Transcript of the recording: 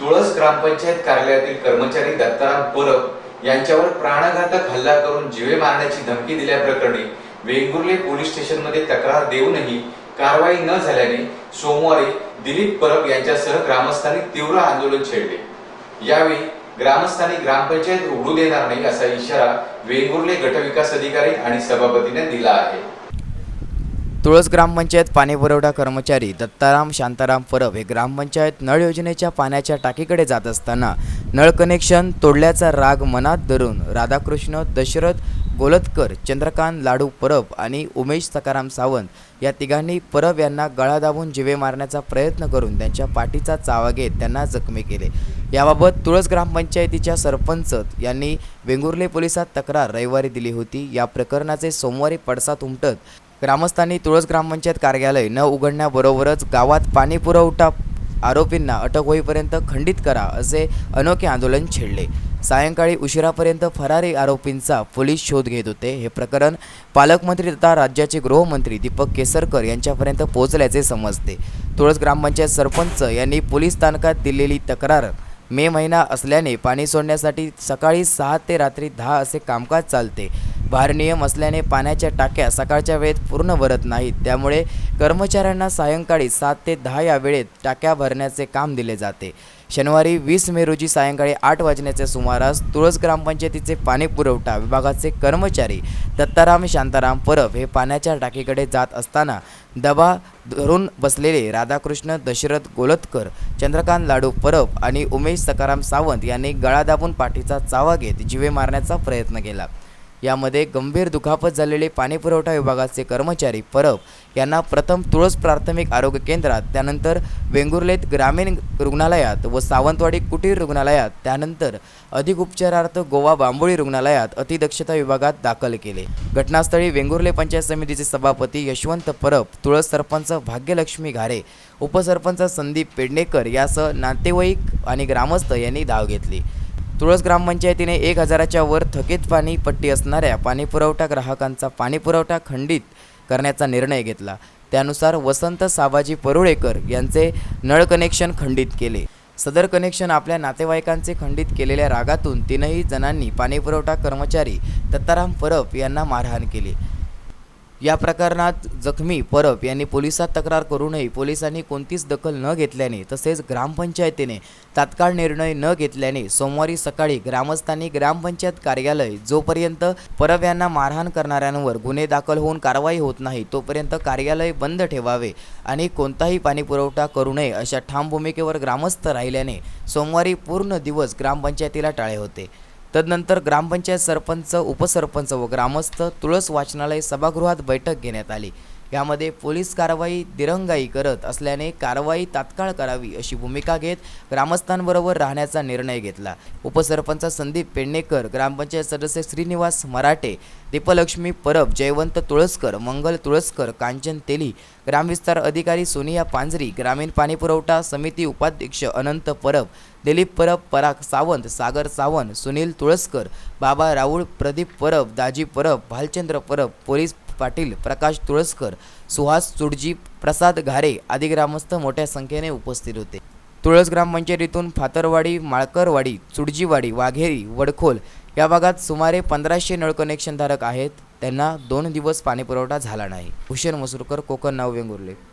तुळस ग्रामपंचायत कार्यालयातील कर्मचारी दत्ताराम परब यांच्यावर प्राणघातक हल्ला करून जीवे मारण्याची धमकी दिल्याप्रकरणी वेंगुर्ले पोलीस स्टेशनमध्ये तक्रार देऊनही कारवाई न झाल्याने सोमवारी दिलीप परब यांच्यासह ग्रामस्थांनी तीव्र आंदोलन छेडले. यावेळी ग्रामस्थांनी ग्रामपंचायत उघडू देणार नाही असा इशारा वेंगुर्ले गटविकास अधिकारी आणि सभापतीने दिला आहे. तुळस ग्रामपंचायत पाणीपुरवठा कर्मचारी दत्ताराम शांताराम परब हे ग्रामपंचायत नळ योजनेच्या पाण्याच्या टाकीकडे जात असताना नळ कनेक्शन तोडल्याचा राग मनात धरून राधाकृष्ण दशरथ गोलतकर चंद्रकांत लाडू परब आणि उमेश सकाराम सावंत या तिघांनी परब यांना गळा दाबून जिवे मारण्याचा प्रयत्न करून त्यांच्या पाठीचा चावा घेत त्यांना जखमी केले. याबाबत तुळस ग्रामपंचायतीच्या सरपंच यांनी वेंगुर्ले पोलिसात तक्रार रविवारी दिली होती. या प्रकरणाचे सोमवारी पडसाद उमटत ग्रामस्थांनी तुळस ग्रामपंचायत कार्यालय न उघडण्याबरोबरच गावात पाणी पुरवठा आरोपींना अटक होईपर्यंत खंडित करा असे अनोखे आंदोलन छेडले. सायंकाळी उशिरापर्यंत फरारी आरोपींचा पोलीस शोध घेत होते. हे प्रकरण पालकमंत्री तथा राज्याचे गृहमंत्री दीपक केसरकर यांच्यापर्यंत पोहोचल्याचे समजते. तुळस ग्रामपंचायत सरपंच यांनी पोलीस स्थानकात दिलेली तक्रार मे महिना असल्याने पाणी सोडण्यासाठी सकाळी सहा ते रात्री दहा असे कामकाज चालते. भारनियम असल्याने पाण्याच्या टाक्या सकाळच्या वेळेत पूर्ण भरत नाहीत. त्यामुळे कर्मचाऱ्यांना सायंकाळी सात ते दहा या वेळेत टाक्या भरण्याचे काम दिले जाते. शनिवारी वीस मे रोजी सायंकाळी आठ वाजण्याच्या सुमारास तुळस ग्रामपंचायतीचे पाणी पुरवठा विभागाचे कर्मचारी दत्ताराम शांताराम परब हे पाण्याच्या टाकीकडे जात असताना दबा धरून बसलेले राधाकृष्ण दशरथ गोलतकर चंद्रकांत लाडू परब आणि उमेश सकाराम सावंत यांनी गळा दाबून पाठीचा चावा घेत जीवे मारण्याचा प्रयत्न केला. यामध्ये गंभीर दुखापत झालेले पाणीपुरवठा विभागाचे कर्मचारी परब यांना प्रथम तुळस प्राथमिक आरोग्य केंद्रात त्यानंतर वेंगुर्लेत ग्रामीण रुग्णालयात व सावंतवाडी कुटीर रुग्णालयात त्यानंतर अधिक उपचारार्थ गोवा बांबोळी रुग्णालयात अतिदक्षता विभागात दाखल केले. घटनास्थळी वेंगुर्ले पंचायत समितीचे सभापती यशवंत परब तुळस सरपंच भाग्यलक्ष्मी घारे उपसरपंच संदीप पेडणेकर यासह नातेवाईक आणि ग्रामस्थ यांनी धाव घेतली. तुळस ग्रामपंचायतीने एक हजाराच्या वर थकीत पाणी पट्टी असणाऱ्या पाणीपुरवठा ग्राहकांचा पाणीपुरवठा खंडित करण्याचा निर्णय घेतला. त्यानुसार वसंत साबाजी परुळेकर यांचे नळ कनेक्शन खंडित केले. सदर कनेक्शन आपल्या नातेवाईकांचे खंडित केलेल्या रागातून तीनही जणांनी पाणीपुरवठा कर्मचारी दत्ताराम परब यांना मारहाण केली. या प्रकरणात जखमी परब यांनी पोलिसात तक्रार करूनही पोलिसांनी कोणतीच दखल न घेतल्याने तसेच ग्रामपंचायतीने तात्काळ निर्णय न घेतल्याने सोमवारी सकाळी ग्रामस्थांनी ग्रामपंचायत कार्यालय जोपर्यंत परब यांना मारहाण करणाऱ्यांवर गुन्हे दाखल होऊन कारवाई होत नाही तोपर्यंत कार्यालय बंद ठेवावे आणि कोणताही पाणीपुरवठा करू नये अशा ठाम भूमिकेवर ग्रामस्थ राहिल्याने सोमवारी पूर्ण दिवस ग्रामपंचायतीला टाळे होते. तदनंतर ग्रामपंचायत सरपंच उपसरपंच व ग्रामस्थ तुळस वाचनालय सभागृहात बैठक घेण्यात आली. यामध्ये पोलीस कारवाई दिरंगाई करत असल्याने कारवाई तात्काळ करावी अशी भूमिका घेत ग्रामस्थांबरोबर राहण्याचा निर्णय घेतला. उपसरपंच संदीप पेडणेकर ग्रामपंचायत सदस्य श्रीनिवास मराठे दीपलक्ष्मी परब जयवंत तुळसकर मंगल तुळसकर कांचन तेली ग्रामविस्तार अधिकारी सोनिया पांजरी ग्रामीण पाणीपुरवठा समिती उपाध्यक्ष अनंत परब दिलीप परब पराग सावंत सागर सावंत सुनील तुळसकर बाबा राऊळ प्रदीप परब दाजी परब भालचंद्र परब पोलीस पाटील प्रकाश तुळसकर सुहास चुडजी प्रसाद घारे आदी ग्रामस्थ मोठ्या संख्येने उपस्थित होते. तुळस ग्रामपंचायतीतून फातरवाडी माळकरवाडी चुडजीवाडी वाघेरी वडखोल या भागात सुमारे पंधराशे नळ कनेक्शनधारक आहेत. त्यांना दोन दिवस पाणीपुरवठा झाला नाही. भूषण मसूरकर कोकण नाव वेंगुर्ले.